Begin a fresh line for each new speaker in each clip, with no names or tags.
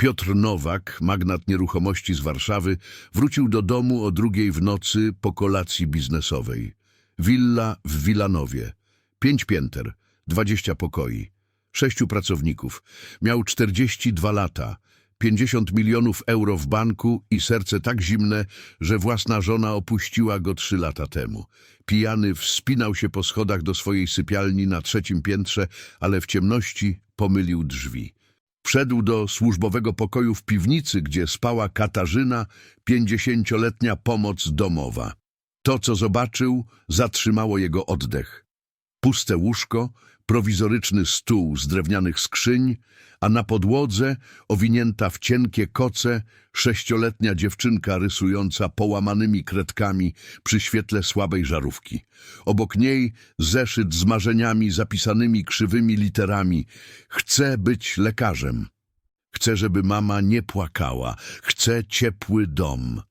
Piotr Nowak, magnat nieruchomości z Warszawy, wrócił do domu o drugiej w nocy po kolacji biznesowej. Willa w Wilanowie. Pięć pięter, dwadzieścia pokoi, sześciu pracowników. Miał 42 lata, 50 milionów euro w banku i serce tak zimne, że własna żona opuściła go trzy lata temu. Pijany wspinał się po schodach do swojej sypialni na trzecim piętrze, ale w ciemności pomylił drzwi. Wszedł do służbowego pokoju w piwnicy, gdzie spała Katarzyna, pięćdziesięcioletnia pomoc domowa. To, co zobaczył, zatrzymało jego oddech. Puste łóżko, prowizoryczny stół z drewnianych skrzyń, a na podłodze, owinięta w cienkie koce, sześcioletnia dziewczynka rysująca połamanymi kredkami przy świetle słabej żarówki. Obok niej zeszyt z marzeniami zapisanymi krzywymi literami. Chcę być lekarzem. Chcę, żeby mama nie płakała. Chcę ciepły dom.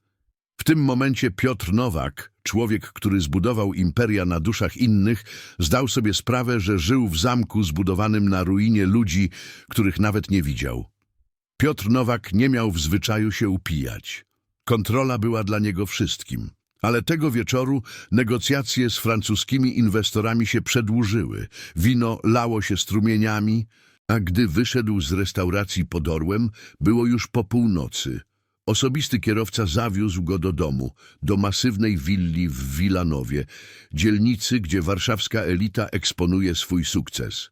W tym momencie Piotr Nowak, człowiek, który zbudował imperia na duszach innych, zdał sobie sprawę, że żył w zamku zbudowanym na ruinie ludzi, których nawet nie widział. Piotr Nowak nie miał w zwyczaju się upijać. Kontrola była dla niego wszystkim. Ale tego wieczoru negocjacje z francuskimi inwestorami się przedłużyły. Wino lało się strumieniami, a gdy wyszedł z restauracji pod Orłem, było już po północy. Osobisty kierowca zawiózł go do domu, do masywnej willi w Wilanowie, dzielnicy, gdzie warszawska elita eksponuje swój sukces.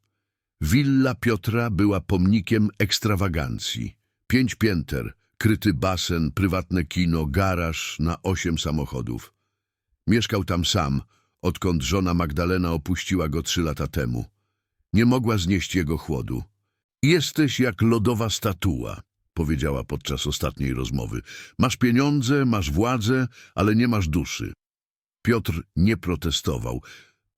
Willa Piotra była pomnikiem ekstrawagancji. Pięć pięter, kryty basen, prywatne kino, garaż na osiem samochodów. Mieszkał tam sam, odkąd żona Magdalena opuściła go trzy lata temu. Nie mogła znieść jego chłodu. Jesteś jak lodowa statua, powiedziała podczas ostatniej rozmowy. Masz pieniądze, masz władzę, ale nie masz duszy. Piotr nie protestował.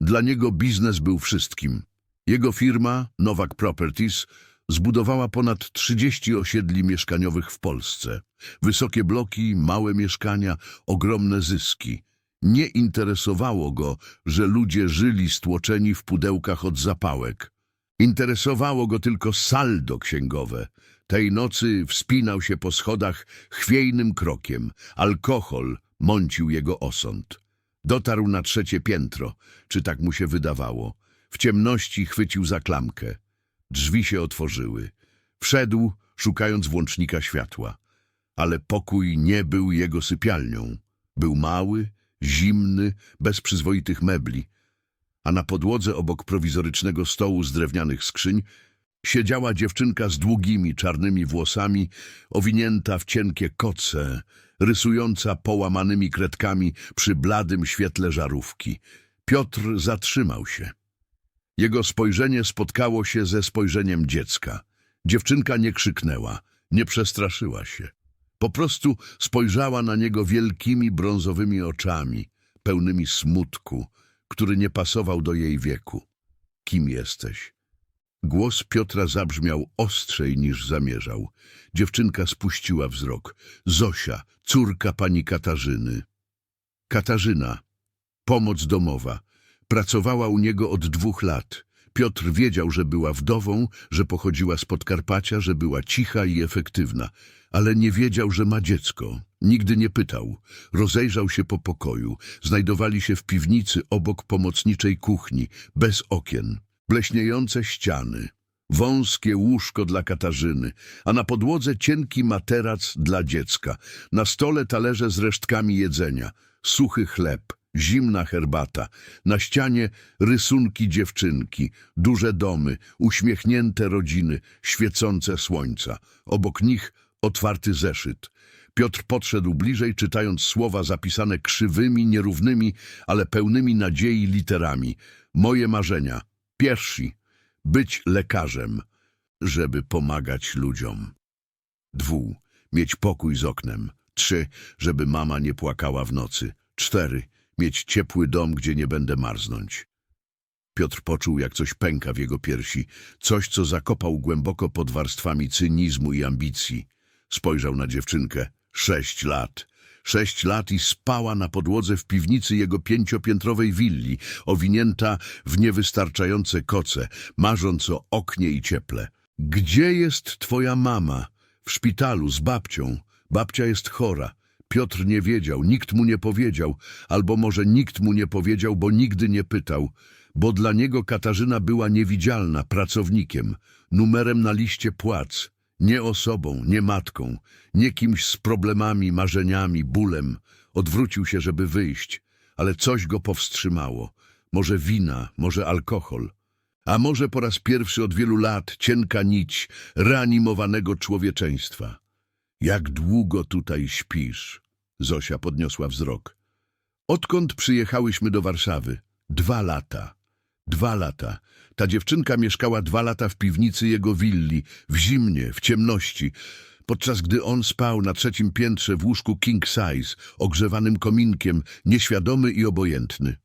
Dla niego biznes był wszystkim. Jego firma, Nowak Properties, zbudowała ponad 30 osiedli mieszkaniowych w Polsce. Wysokie bloki, małe mieszkania, ogromne zyski. Nie interesowało go, że ludzie żyli stłoczeni w pudełkach od zapałek. Interesowało go tylko saldo księgowe. Tej nocy wspinał się po schodach chwiejnym krokiem. Alkohol mącił jego osąd. Dotarł na trzecie piętro, czy tak mu się wydawało. W ciemności chwycił za klamkę. Drzwi się otworzyły. Wszedł, szukając włącznika światła. Ale pokój nie był jego sypialnią. Był mały, zimny, bez przyzwoitych mebli. A na podłodze obok prowizorycznego stołu z drewnianych skrzyń siedziała dziewczynka z długimi, czarnymi włosami, owinięta w cienkie koce, rysująca połamanymi kredkami przy bladym świetle żarówki. Piotr zatrzymał się. Jego spojrzenie spotkało się ze spojrzeniem dziecka. Dziewczynka nie krzyknęła, nie przestraszyła się. Po prostu spojrzała na niego wielkimi brązowymi oczami, pełnymi smutku, który nie pasował do jej wieku. Kim jesteś? Głos Piotra zabrzmiał ostrzej niż zamierzał. Dziewczynka spuściła wzrok. Zosia, córka pani Katarzyny. Katarzyna, pomoc domowa. Pracowała u niego od dwóch lat. Piotr wiedział, że była wdową, że pochodziła z Podkarpacia, że była cicha i efektywna, ale nie wiedział, że ma dziecko. Nigdy nie pytał. Rozejrzał się po pokoju. Znajdowali się w piwnicy obok pomocniczej kuchni, bez okien. Bleśniejące ściany, wąskie łóżko dla Katarzyny, a na podłodze cienki materac dla dziecka. Na stole talerze z resztkami jedzenia, suchy chleb, zimna herbata. Na ścianie rysunki dziewczynki, duże domy, uśmiechnięte rodziny, świecące słońca. Obok nich otwarty zeszyt. Piotr podszedł bliżej, czytając słowa zapisane krzywymi, nierównymi, ale pełnymi nadziei literami. Moje marzenia. Pierwsi. Być lekarzem, żeby pomagać ludziom. Dwu. Mieć pokój z oknem. Trzy. Żeby mama nie płakała w nocy. Cztery. Mieć ciepły dom, gdzie nie będę marznąć. Piotr poczuł, jak coś pęka w jego piersi, coś, co zakopał głęboko pod warstwami cynizmu i ambicji. Spojrzał na dziewczynkę. Sześć lat. Sześć lat i spała na podłodze w piwnicy jego pięciopiętrowej willi, owinięta w niewystarczające koce, marząc o oknie i cieple. Gdzie jest twoja mama? W szpitalu z babcią. Babcia jest chora. Piotr nie wiedział, nikt mu nie powiedział, albo może nikt mu nie powiedział, bo nigdy nie pytał, bo dla niego Katarzyna była niewidzialna, pracownikiem, numerem na liście płac, nie osobą, nie matką, nie kimś z problemami, marzeniami, bólem. Odwrócił się, żeby wyjść, ale coś go powstrzymało. Może wina, może alkohol. A może po raz pierwszy od wielu lat cienka nić reanimowanego człowieczeństwa. Jak długo tutaj śpisz? Zosia podniosła wzrok. Odkąd przyjechałyśmy do Warszawy? Dwa lata. Dwa lata. Ta dziewczynka mieszkała dwa lata w piwnicy jego willi, w zimnie, w ciemności, podczas gdy on spał na trzecim piętrze w łóżku king size, ogrzewanym kominkiem, nieświadomy i obojętny.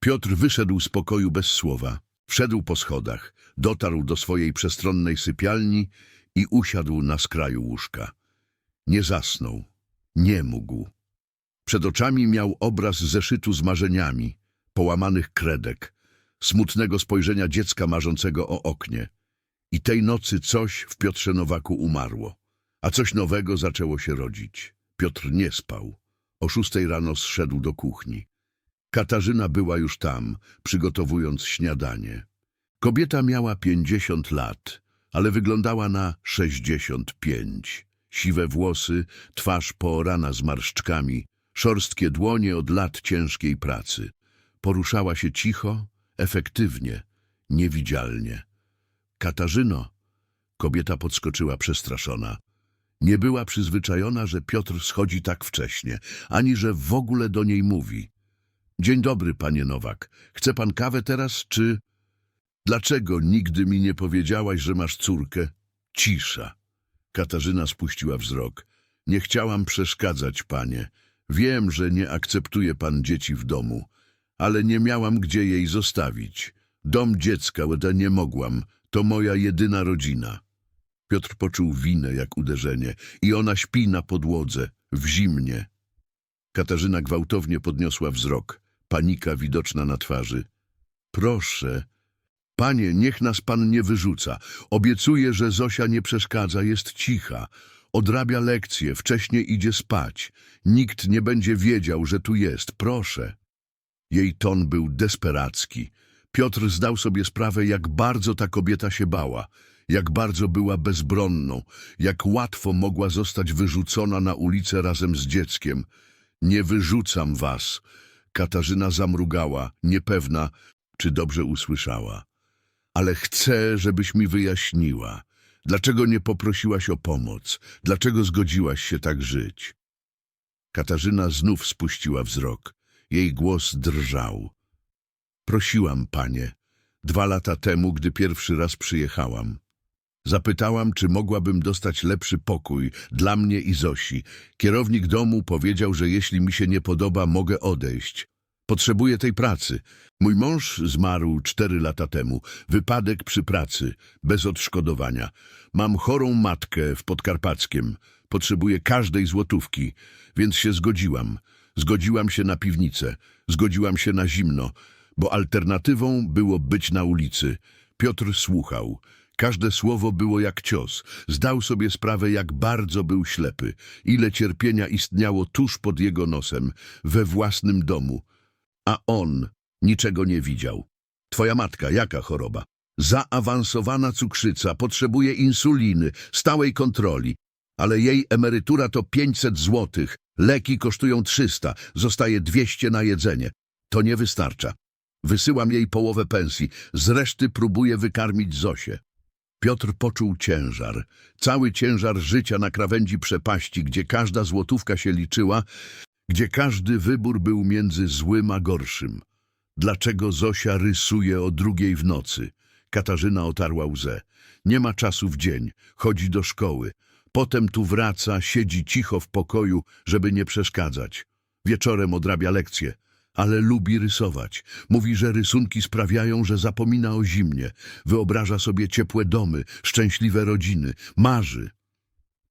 Piotr wyszedł z pokoju bez słowa. Wszedł po schodach, dotarł do swojej przestronnej sypialni i usiadł na skraju łóżka. Nie zasnął. Nie mógł. Przed oczami miał obraz zeszytu z marzeniami, połamanych kredek, smutnego spojrzenia dziecka marzącego o oknie. I tej nocy coś w Piotrze Nowaku umarło, a coś nowego zaczęło się rodzić. Piotr nie spał. O szóstej rano zszedł do kuchni. Katarzyna była już tam, przygotowując śniadanie. Kobieta miała pięćdziesiąt lat, ale wyglądała na sześćdziesiąt pięć. Siwe włosy, twarz poorana zmarszczkami, szorstkie dłonie od lat ciężkiej pracy. Poruszała się cicho, efektywnie, niewidzialnie. Katarzyno, kobieta podskoczyła przestraszona. Nie była przyzwyczajona, że Piotr schodzi tak wcześnie, ani że w ogóle do niej mówi. Dzień dobry, panie Nowak. Chce pan kawę teraz, czy... Dlaczego nigdy mi nie powiedziałaś, że masz córkę? Cisza. Katarzyna spuściła wzrok. Nie chciałam przeszkadzać, panie. Wiem, że nie akceptuje pan dzieci w domu, ale nie miałam gdzie jej zostawić. Dom dziecka, łeda nie mogłam. To moja jedyna rodzina. Piotr poczuł winę jak uderzenie i ona śpi na podłodze, w zimnie. Katarzyna gwałtownie podniosła wzrok, panika widoczna na twarzy. Proszę, panie, niech nas pan nie wyrzuca. Obiecuję, że Zosia nie przeszkadza, jest cicha. Odrabia lekcje, wcześnie idzie spać. Nikt nie będzie wiedział, że tu jest, proszę. Jej ton był desperacki. Piotr zdał sobie sprawę, jak bardzo ta kobieta się bała, jak bardzo była bezbronną, jak łatwo mogła zostać wyrzucona na ulicę razem z dzieckiem. Nie wyrzucam was. Katarzyna zamrugała, niepewna, czy dobrze usłyszała. Ale chcę, żebyś mi wyjaśniła. Dlaczego nie poprosiłaś o pomoc? Dlaczego zgodziłaś się tak żyć? Katarzyna znów spuściła wzrok. Jej głos drżał. Prosiłam, panie, dwa lata temu, gdy pierwszy raz przyjechałam. Zapytałam, czy mogłabym dostać lepszy pokój dla mnie i Zosi. Kierownik domu powiedział, że jeśli mi się nie podoba, mogę odejść. Potrzebuję tej pracy. Mój mąż zmarł cztery lata temu. Wypadek przy pracy, bez odszkodowania. Mam chorą matkę w Podkarpackiem. Potrzebuję każdej złotówki, więc się zgodziłam. Zgodziłam się na piwnicę. Zgodziłam się na zimno, bo alternatywą było być na ulicy. Piotr słuchał. Każde słowo było jak cios. Zdał sobie sprawę, jak bardzo był ślepy, ile cierpienia istniało tuż pod jego nosem, we własnym domu. A on niczego nie widział. Twoja matka, jaka choroba? Zaawansowana cukrzyca, potrzebuje insuliny, stałej kontroli. Ale jej emerytura to 500 złotych, leki kosztują 300, zostaje 200 na jedzenie. To nie wystarcza. Wysyłam jej połowę pensji, z reszty próbuję wykarmić Zosię. Piotr poczuł ciężar, cały ciężar życia na krawędzi przepaści, gdzie każda złotówka się liczyła, gdzie każdy wybór był między złym a gorszym. Dlaczego Zosia rysuje o drugiej w nocy? Katarzyna otarła łzę. Nie ma czasu w dzień, chodzi do szkoły. Potem tu wraca, siedzi cicho w pokoju, żeby nie przeszkadzać. Wieczorem odrabia lekcje, ale lubi rysować. Mówi, że rysunki sprawiają, że zapomina o zimnie. Wyobraża sobie ciepłe domy, szczęśliwe rodziny. Marzy.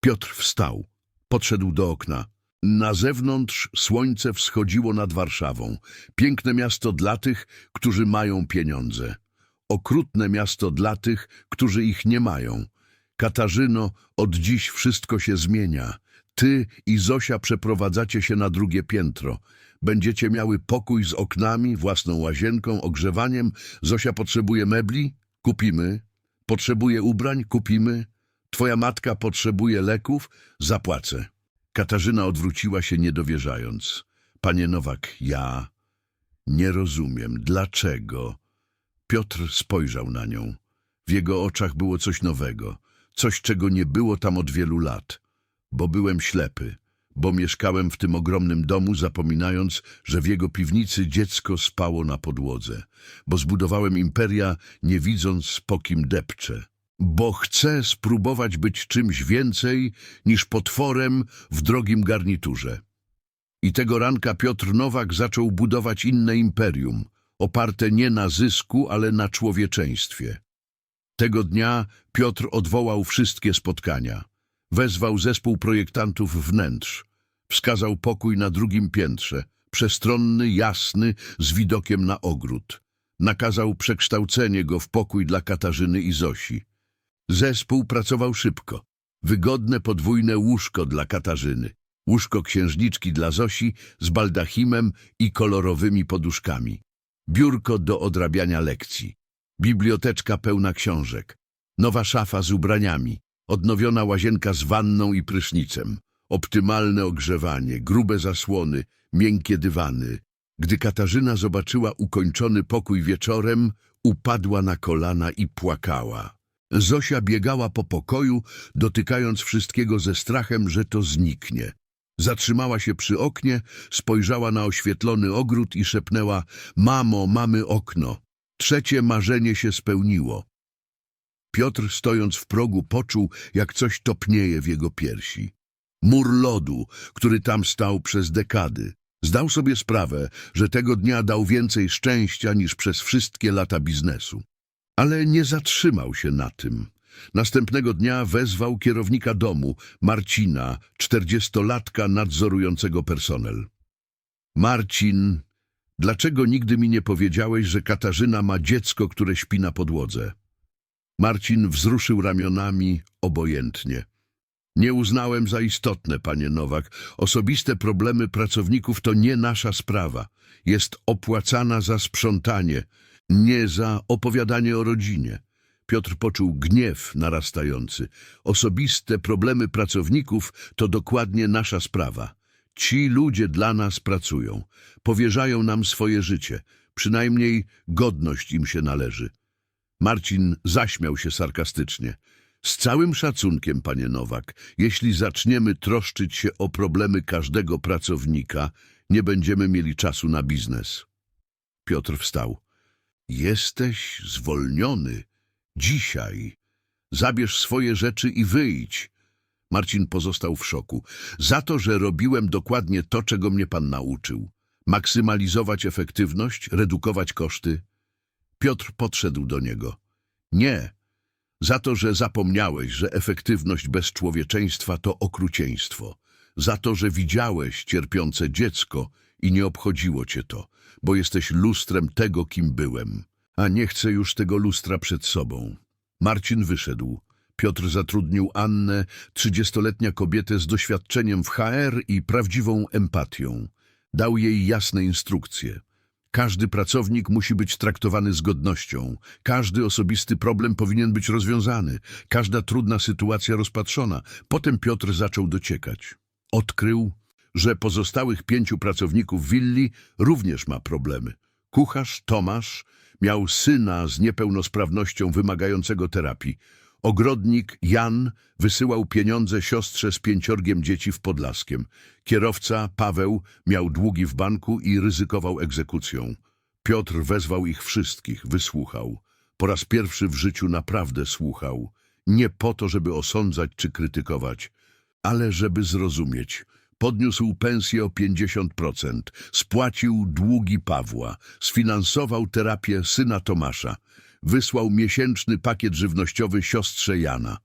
Piotr wstał. Podszedł do okna. Na zewnątrz słońce wschodziło nad Warszawą. Piękne miasto dla tych, którzy mają pieniądze. Okrutne miasto dla tych, którzy ich nie mają. Katarzyno, od dziś wszystko się zmienia. Ty i Zosia przeprowadzacie się na drugie piętro. Będziecie miały pokój z oknami, własną łazienką, ogrzewaniem. Zosia potrzebuje mebli? Kupimy. Potrzebuje ubrań? Kupimy. Twoja matka potrzebuje leków? Zapłacę. Katarzyna odwróciła się niedowierzając. Panie Nowak, ja nie rozumiem. Dlaczego? Piotr spojrzał na nią. W jego oczach było coś nowego, coś, czego nie było tam od wielu lat. Bo byłem ślepy, bo mieszkałem w tym ogromnym domu, zapominając, że w jego piwnicy dziecko spało na podłodze. Bo zbudowałem imperia, nie widząc, po kim depczę. Bo chcę spróbować być czymś więcej niż potworem w drogim garniturze. I tego ranka Piotr Nowak zaczął budować inne imperium, oparte nie na zysku, ale na człowieczeństwie. Tego dnia Piotr odwołał wszystkie spotkania. Wezwał zespół projektantów wnętrz. Wskazał pokój na drugim piętrze, przestronny, jasny, z widokiem na ogród. Nakazał przekształcenie go w pokój dla Katarzyny i Zosi. Zespół pracował szybko. Wygodne podwójne łóżko dla Katarzyny, łóżko księżniczki dla Zosi z baldachimem i kolorowymi poduszkami, biurko do odrabiania lekcji, biblioteczka pełna książek, nowa szafa z ubraniami, odnowiona łazienka z wanną i prysznicem, optymalne ogrzewanie, grube zasłony, miękkie dywany. Gdy Katarzyna zobaczyła ukończony pokój wieczorem, upadła na kolana i płakała. Zosia biegała po pokoju, dotykając wszystkiego ze strachem, że to zniknie. Zatrzymała się przy oknie, spojrzała na oświetlony ogród i szepnęła Mamo, mamy okno. Trzecie marzenie się spełniło. Piotr, stojąc w progu, poczuł, jak coś topnieje w jego piersi. Mur lodu, który tam stał przez dekady. Zdał sobie sprawę, że tego dnia dał więcej szczęścia niż przez wszystkie lata biznesu. Ale nie zatrzymał się na tym. Następnego dnia wezwał kierownika domu, Marcina, czterdziestolatka nadzorującego personel. Marcin, dlaczego nigdy mi nie powiedziałeś, że Katarzyna ma dziecko, które śpi na podłodze? Marcin wzruszył ramionami obojętnie. Nie uznałem za istotne, panie Nowak. Osobiste problemy pracowników to nie nasza sprawa. Jest opłacana za sprzątanie, nie za opowiadanie o rodzinie. Piotr poczuł gniew narastający. Osobiste problemy pracowników to dokładnie nasza sprawa. Ci ludzie dla nas pracują, powierzają nam swoje życie, przynajmniej godność im się należy. Marcin zaśmiał się sarkastycznie. Z całym szacunkiem, panie Nowak, jeśli zaczniemy troszczyć się o problemy każdego pracownika, nie będziemy mieli czasu na biznes. Piotr wstał. Jesteś zwolniony. Dzisiaj. Zabierz swoje rzeczy i wyjdź. Marcin pozostał w szoku. Za to, że robiłem dokładnie to, czego mnie pan nauczył. Maksymalizować efektywność, redukować koszty. Piotr podszedł do niego. Nie. Za to, że zapomniałeś, że efektywność bez człowieczeństwa to okrucieństwo. Za to, że widziałeś cierpiące dziecko i nie obchodziło cię to, bo jesteś lustrem tego, kim byłem. A nie chcę już tego lustra przed sobą. Marcin wyszedł. Piotr zatrudnił Annę, trzydziestoletnia kobietę z doświadczeniem w HR i prawdziwą empatią. Dał jej jasne instrukcje. Każdy pracownik musi być traktowany z godnością. Każdy osobisty problem powinien być rozwiązany. Każda trudna sytuacja rozpatrzona. Potem Piotr zaczął dociekać. Odkrył, że pozostałych pięciu pracowników willi również ma problemy. Kucharz Tomasz miał syna z niepełnosprawnością wymagającego terapii. Ogrodnik Jan wysyłał pieniądze siostrze z pięciorgiem dzieci w Podlaskiem. Kierowca Paweł miał długi w banku i ryzykował egzekucją. Piotr wezwał ich wszystkich, wysłuchał. Po raz pierwszy w życiu naprawdę słuchał. Nie po to, żeby osądzać czy krytykować, ale żeby zrozumieć. Podniósł pensję o 50%, spłacił długi Pawła, sfinansował terapię syna Tomasza, wysłał miesięczny pakiet żywnościowy siostrze Jana.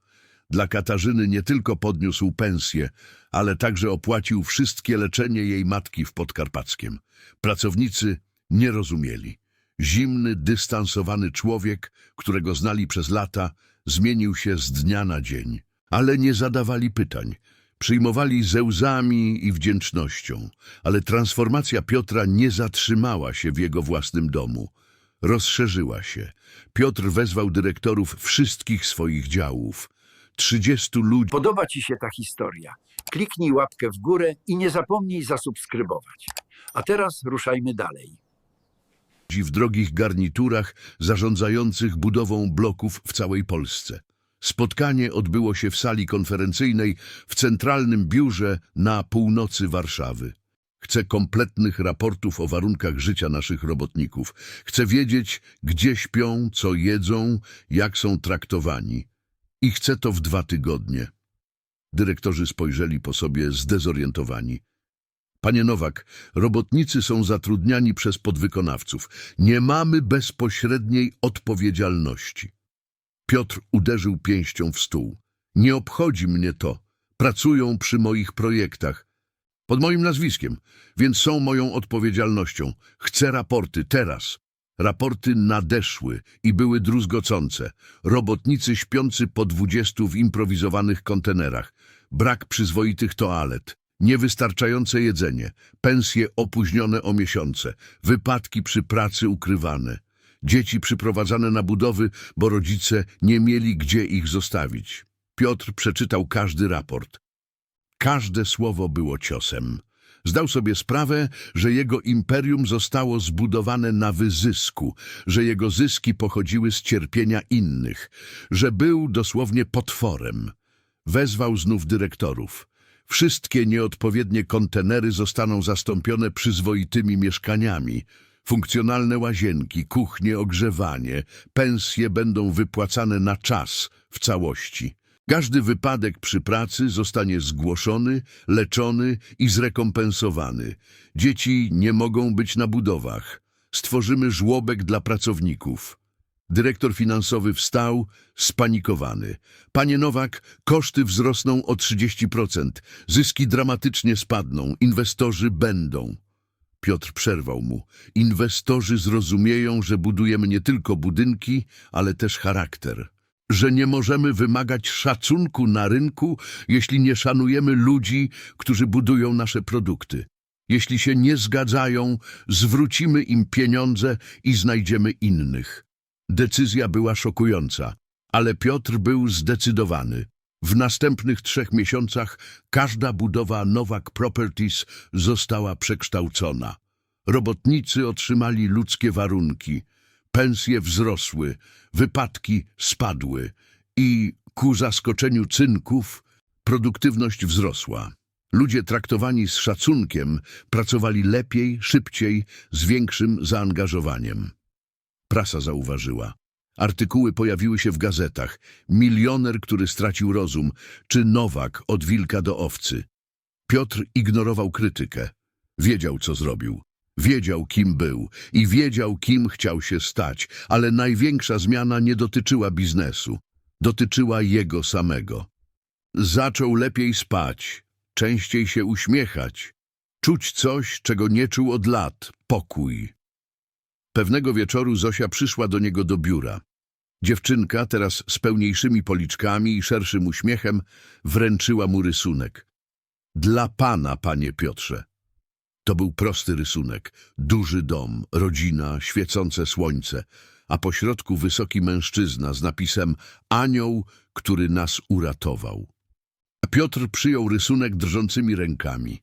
Dla Katarzyny nie tylko podniósł pensję, ale także opłacił wszystkie leczenie jej matki w Podkarpackiem. Pracownicy nie rozumieli. Zimny, dystansowany człowiek, którego znali przez lata, zmienił się z dnia na dzień, ale nie zadawali pytań. Przyjmowali ze łzami i wdzięcznością, ale transformacja Piotra nie zatrzymała się w jego własnym domu. Rozszerzyła się. Piotr wezwał dyrektorów wszystkich swoich działów. Trzydziestu ludzi
Podoba Ci się ta historia? Kliknij łapkę w górę i nie zapomnij zasubskrybować. A teraz ruszajmy dalej.
w drogich garniturach zarządzających budową bloków w całej Polsce. Spotkanie odbyło się w sali konferencyjnej w centralnym biurze na północy Warszawy. Chcę kompletnych raportów o warunkach życia naszych robotników. Chcę wiedzieć, gdzie śpią, co jedzą, jak są traktowani. I chcę to w dwa tygodnie. Dyrektorzy spojrzeli po sobie zdezorientowani. Panie Nowak, robotnicy są zatrudniani przez podwykonawców. Nie mamy bezpośredniej odpowiedzialności. Piotr uderzył pięścią w stół. Nie obchodzi mnie to. Pracują przy moich projektach. Pod moim nazwiskiem, więc są moją odpowiedzialnością. Chcę raporty teraz. Raporty nadeszły i były druzgocące. Robotnicy śpiący po dwudziestu w improwizowanych kontenerach. Brak przyzwoitych toalet. Niewystarczające jedzenie. Pensje opóźnione o miesiące. Wypadki przy pracy ukrywane. Dzieci przyprowadzane na budowy, bo rodzice nie mieli gdzie ich zostawić. Piotr przeczytał każdy raport. Każde słowo było ciosem. Zdał sobie sprawę, że jego imperium zostało zbudowane na wyzysku, że jego zyski pochodziły z cierpienia innych, że był dosłownie potworem. Wezwał znów dyrektorów. Wszystkie nieodpowiednie kontenery zostaną zastąpione przyzwoitymi mieszkaniami. Funkcjonalne łazienki, kuchnie, ogrzewanie, pensje będą wypłacane na czas w całości. Każdy wypadek przy pracy zostanie zgłoszony, leczony i zrekompensowany. Dzieci nie mogą być na budowach. Stworzymy żłobek dla pracowników. Dyrektor finansowy wstał, spanikowany. Panie Nowak, koszty wzrosną o 30%, zyski dramatycznie spadną, inwestorzy będą. Piotr przerwał mu. Inwestorzy zrozumieją, że budujemy nie tylko budynki, ale też charakter. Że nie możemy wymagać szacunku na rynku, jeśli nie szanujemy ludzi, którzy budują nasze produkty. Jeśli się nie zgadzają, zwrócimy im pieniądze i znajdziemy innych. Decyzja była szokująca, ale Piotr był zdecydowany. W następnych trzech miesiącach każda budowa Nowak Properties została przekształcona. Robotnicy otrzymali ludzkie warunki, pensje wzrosły, wypadki spadły i ku zaskoczeniu cynków produktywność wzrosła. Ludzie traktowani z szacunkiem pracowali lepiej, szybciej, z większym zaangażowaniem. Prasa zauważyła. Artykuły pojawiły się w gazetach. Milioner, który stracił rozum, czy Nowak od wilka do owcy. Piotr ignorował krytykę. Wiedział, co zrobił. Wiedział, kim był i wiedział, kim chciał się stać, ale największa zmiana nie dotyczyła biznesu. Dotyczyła jego samego. Zaczął lepiej spać, częściej się uśmiechać, czuć coś, czego nie czuł od lat – pokój. Pewnego wieczoru Zosia przyszła do niego do biura. Dziewczynka, teraz z pełniejszymi policzkami i szerszym uśmiechem, wręczyła mu rysunek. Dla pana, panie Piotrze. To był prosty rysunek. Duży dom, rodzina, świecące słońce, a po środku wysoki mężczyzna z napisem Anioł, który nas uratował. Piotr przyjął rysunek drżącymi rękami.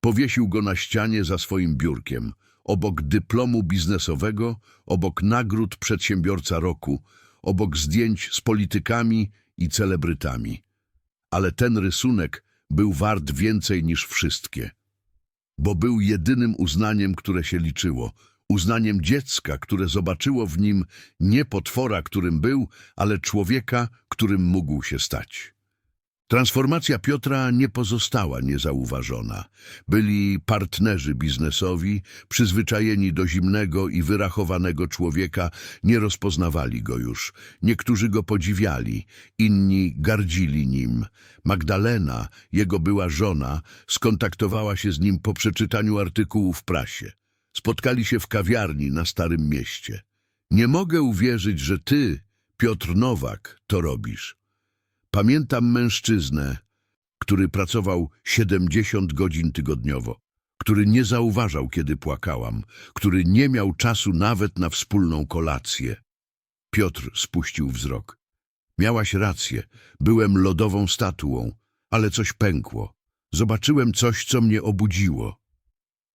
Powiesił go na ścianie za swoim biurkiem, obok dyplomu biznesowego, obok nagród przedsiębiorca roku, obok zdjęć z politykami i celebrytami. Ale ten rysunek był wart więcej niż wszystkie, bo był jedynym uznaniem, które się liczyło, uznaniem dziecka, które zobaczyło w nim nie potwora, którym był, ale człowieka, którym mógł się stać. Transformacja Piotra nie pozostała niezauważona. Byli partnerzy biznesowi, przyzwyczajeni do zimnego i wyrachowanego człowieka, nie rozpoznawali go już. Niektórzy go podziwiali, inni gardzili nim. Magdalena, jego była żona, skontaktowała się z nim po przeczytaniu artykułu w prasie. Spotkali się w kawiarni na Starym Mieście. Nie mogę uwierzyć, że ty, Piotr Nowak, to robisz. Pamiętam mężczyznę, który pracował 70 godzin tygodniowo, który nie zauważał, kiedy płakałam, który nie miał czasu nawet na wspólną kolację. Piotr spuścił wzrok. Miałaś rację, byłem lodową statuą, ale coś pękło. Zobaczyłem coś, co mnie obudziło.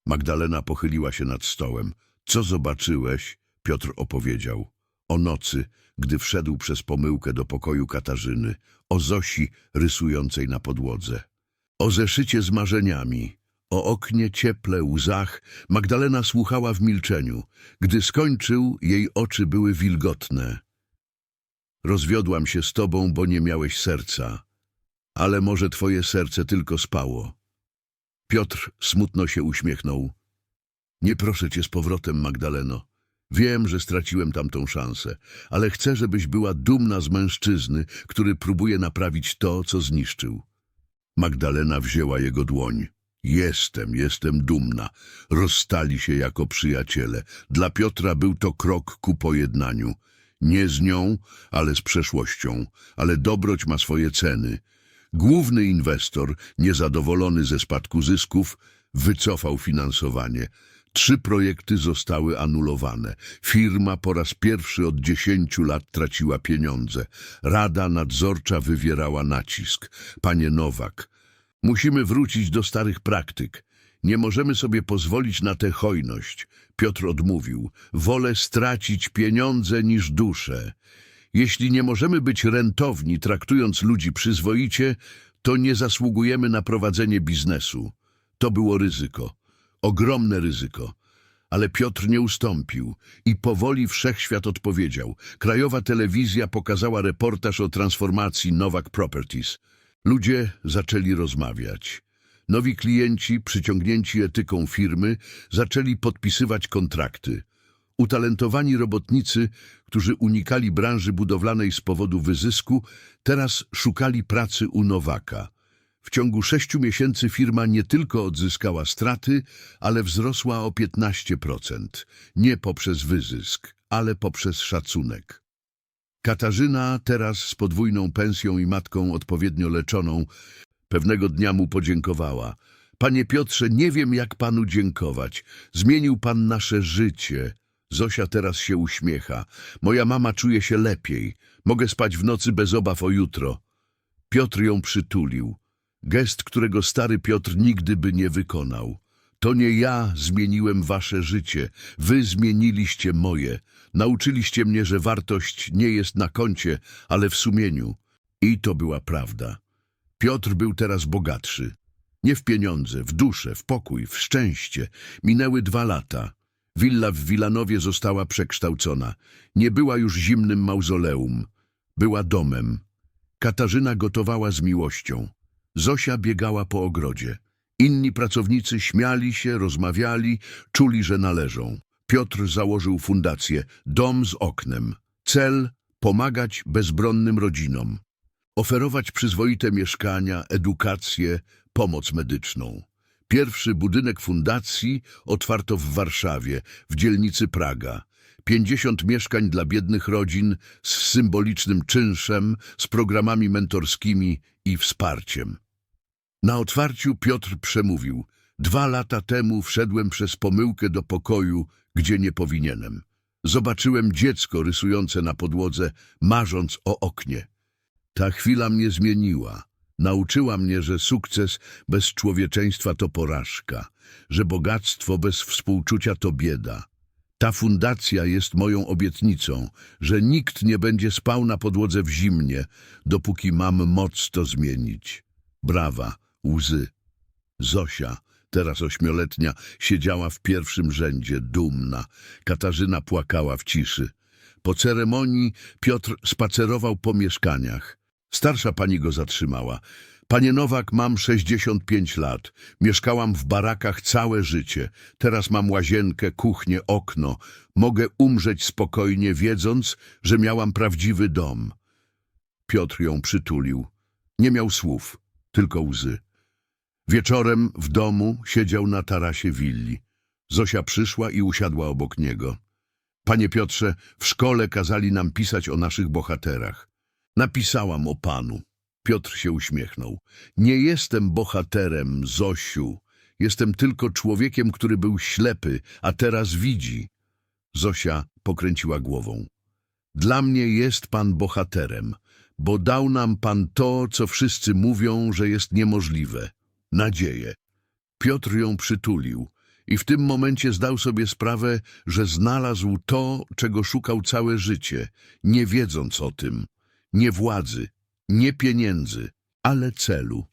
Magdalena pochyliła się nad stołem. Co zobaczyłeś? Piotr opowiedział. O nocy, gdy wszedł przez pomyłkę do pokoju Katarzyny, o Zosi rysującej na podłodze, o zeszycie z marzeniami, o oknie cieple, łzach. Magdalena słuchała w milczeniu. Gdy skończył, jej oczy były wilgotne. Rozwiodłam się z tobą, bo nie miałeś serca, ale może twoje serce tylko spało. Piotr smutno się uśmiechnął. Nie proszę cię z powrotem, Magdaleno. Wiem, że straciłem tamtą szansę, ale chcę, żebyś była dumna z mężczyzny, który próbuje naprawić to, co zniszczył. Magdalena wzięła jego dłoń. Jestem, jestem dumna. Rozstali się jako przyjaciele. Dla Piotra był to krok ku pojednaniu. Nie z nią, ale z przeszłością. Ale dobroć ma swoje ceny. Główny inwestor, niezadowolony ze spadku zysków, wycofał finansowanie. Trzy projekty zostały anulowane. Firma po raz pierwszy od dziesięciu lat traciła pieniądze. Rada nadzorcza wywierała nacisk. Panie Nowak, musimy wrócić do starych praktyk. Nie możemy sobie pozwolić na tę hojność. Piotr odmówił. Wolę stracić pieniądze niż duszę. Jeśli nie możemy być rentowni, traktując ludzi przyzwoicie, to nie zasługujemy na prowadzenie biznesu. To było ryzyko. Ogromne ryzyko. Ale Piotr nie ustąpił i powoli wszechświat odpowiedział. Krajowa telewizja pokazała reportaż o transformacji Nowak Properties. Ludzie zaczęli rozmawiać. Nowi klienci, przyciągnięci etyką firmy, zaczęli podpisywać kontrakty. Utalentowani robotnicy, którzy unikali branży budowlanej z powodu wyzysku, teraz szukali pracy u Nowaka. W ciągu sześciu miesięcy firma nie tylko odzyskała straty, ale wzrosła o 15%. Nie poprzez wyzysk, ale poprzez szacunek. Katarzyna, teraz z podwójną pensją i matką odpowiednio leczoną, pewnego dnia mu podziękowała. Panie Piotrze, nie wiem jak panu dziękować. Zmienił pan nasze życie. Zosia teraz się uśmiecha. Moja mama czuje się lepiej. Mogę spać w nocy bez obaw o jutro. Piotr ją przytulił. Gest, którego stary Piotr nigdy by nie wykonał. To nie ja zmieniłem wasze życie, wy zmieniliście moje. Nauczyliście mnie, że wartość nie jest na koncie, ale w sumieniu. I to była prawda. Piotr był teraz bogatszy. Nie w pieniądze, w duszę, w pokój, w szczęście. Minęły dwa lata. Willa w Wilanowie została przekształcona. Nie była już zimnym mauzoleum. Była domem. Katarzyna gotowała z miłością. Zosia biegała po ogrodzie. Inni pracownicy śmiali się, rozmawiali, czuli, że należą. Piotr założył fundację Dom z oknem. Cel – pomagać bezbronnym rodzinom. Oferować przyzwoite mieszkania, edukację, pomoc medyczną. Pierwszy budynek fundacji otwarto w Warszawie, w dzielnicy Praga. 50 mieszkań dla biednych rodzin z symbolicznym czynszem, z programami mentorskimi i wsparciem. Na otwarciu Piotr przemówił. Dwa lata temu wszedłem przez pomyłkę do pokoju, gdzie nie powinienem. Zobaczyłem dziecko rysujące na podłodze, marząc o oknie. Ta chwila mnie zmieniła. Nauczyła mnie, że sukces bez człowieczeństwa to porażka, że bogactwo bez współczucia to bieda. Ta fundacja jest moją obietnicą, że nikt nie będzie spał na podłodze w zimnie, dopóki mam moc to zmienić. Brawa, łzy. Zosia, teraz ośmioletnia, siedziała w pierwszym rzędzie, dumna. Katarzyna płakała w ciszy. Po ceremonii Piotr spacerował po mieszkaniach. Starsza pani go zatrzymała. Panie Nowak, mam 65 lat. Mieszkałam w barakach całe życie. Teraz mam łazienkę, kuchnię, okno. Mogę umrzeć spokojnie, wiedząc, że miałam prawdziwy dom. Piotr ją przytulił. Nie miał słów, tylko łzy. Wieczorem w domu siedział na tarasie willi. Zosia przyszła i usiadła obok niego. Panie Piotrze, w szkole kazali nam pisać o naszych bohaterach. Napisałam o panu. Piotr się uśmiechnął. Nie jestem bohaterem, Zosiu. Jestem tylko człowiekiem, który był ślepy, a teraz widzi. Zosia pokręciła głową. Dla mnie jest pan bohaterem, bo dał nam pan to, co wszyscy mówią, że jest niemożliwe. Nadzieję. Piotr ją przytulił i w tym momencie zdał sobie sprawę, że znalazł to, czego szukał całe życie, nie wiedząc o tym. Nie władzy, nie pieniędzy, ale celu,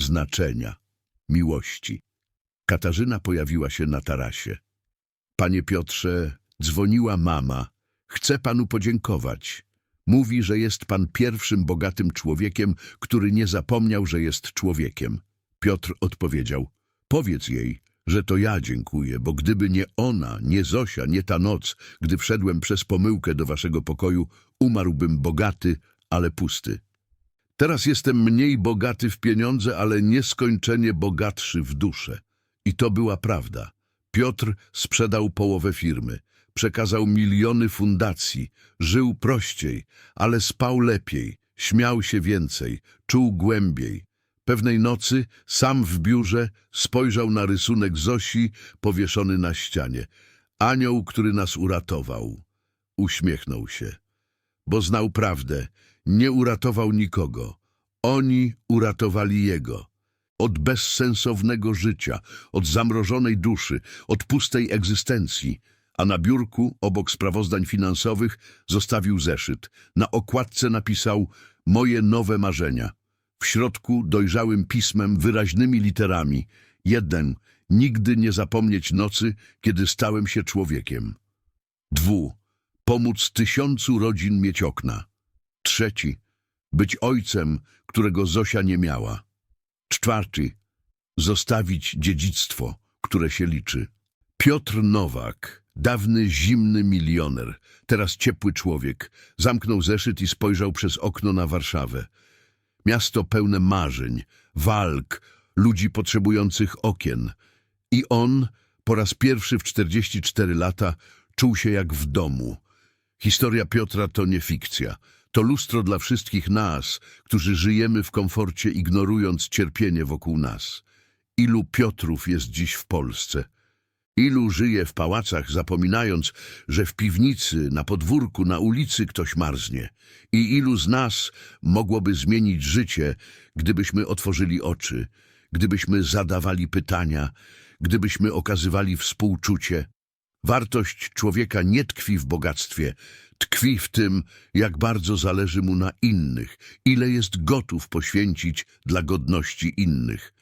znaczenia, miłości. Katarzyna pojawiła się na tarasie. Panie Piotrze, dzwoniła mama. Chcę panu podziękować. Mówi, że jest pan pierwszym bogatym człowiekiem, który nie zapomniał, że jest człowiekiem. Piotr odpowiedział, powiedz jej, że to ja dziękuję, bo gdyby nie ona, nie Zosia, nie ta noc, gdy wszedłem przez pomyłkę do waszego pokoju, umarłbym bogaty, ale pusty. Teraz jestem mniej bogaty w pieniądze, ale nieskończenie bogatszy w duszę. I to była prawda. Piotr sprzedał połowę firmy, przekazał miliony fundacji, żył prościej, ale spał lepiej, śmiał się więcej, czuł głębiej. Pewnej nocy, sam w biurze, spojrzał na rysunek Zosi powieszony na ścianie. Anioł, który nas uratował. Uśmiechnął się, bo znał prawdę. Nie uratował nikogo. Oni uratowali jego. Od bezsensownego życia, od zamrożonej duszy, od pustej egzystencji. A na biurku, obok sprawozdań finansowych, zostawił zeszyt. Na okładce napisał Moje nowe marzenia. W środku dojrzałym pismem, wyraźnymi literami. Jeden, nigdy nie zapomnieć nocy, kiedy stałem się człowiekiem. Dwu, pomóc tysiącu rodzin mieć okna. Trzeci, być ojcem, którego Zosia nie miała. Czwarty, zostawić dziedzictwo, które się liczy. Piotr Nowak, dawny zimny milioner, teraz ciepły człowiek, zamknął zeszyt i spojrzał przez okno na Warszawę. Miasto pełne marzeń, walk, ludzi potrzebujących okien. I on, po raz pierwszy w 44 lata, czuł się jak w domu. Historia Piotra to nie fikcja. To lustro dla wszystkich nas, którzy żyjemy w komforcie, ignorując cierpienie wokół nas. Ilu Piotrów jest dziś w Polsce? Ilu żyje w pałacach, zapominając, że w piwnicy, na podwórku, na ulicy ktoś marznie? I ilu z nas mogłoby zmienić życie, gdybyśmy otworzyli oczy, gdybyśmy zadawali pytania, gdybyśmy okazywali współczucie? Wartość człowieka nie tkwi w bogactwie, tkwi w tym, jak bardzo zależy mu na innych, ile jest gotów poświęcić dla godności innych.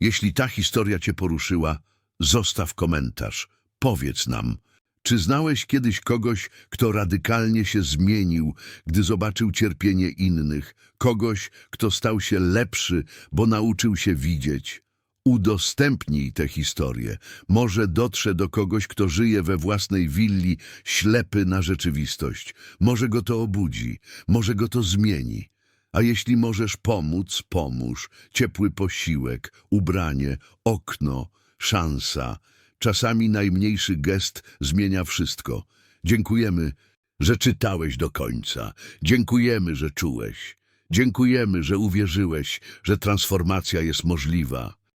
Jeśli ta historia cię poruszyła, zostaw komentarz, powiedz nam, czy znałeś kiedyś kogoś, kto radykalnie się zmienił, gdy zobaczył cierpienie innych, kogoś, kto stał się lepszy, bo nauczył się widzieć? Udostępnij tę historię. Może dotrze do kogoś, kto żyje we własnej willi, ślepy na rzeczywistość. Może go to obudzi, może go to zmieni. A jeśli możesz pomóc, pomóż. Ciepły posiłek, ubranie, okno, szansa. Czasami najmniejszy gest zmienia wszystko. Dziękujemy, że czytałeś do końca. Dziękujemy, że czułeś. Dziękujemy, że uwierzyłeś, że transformacja jest możliwa.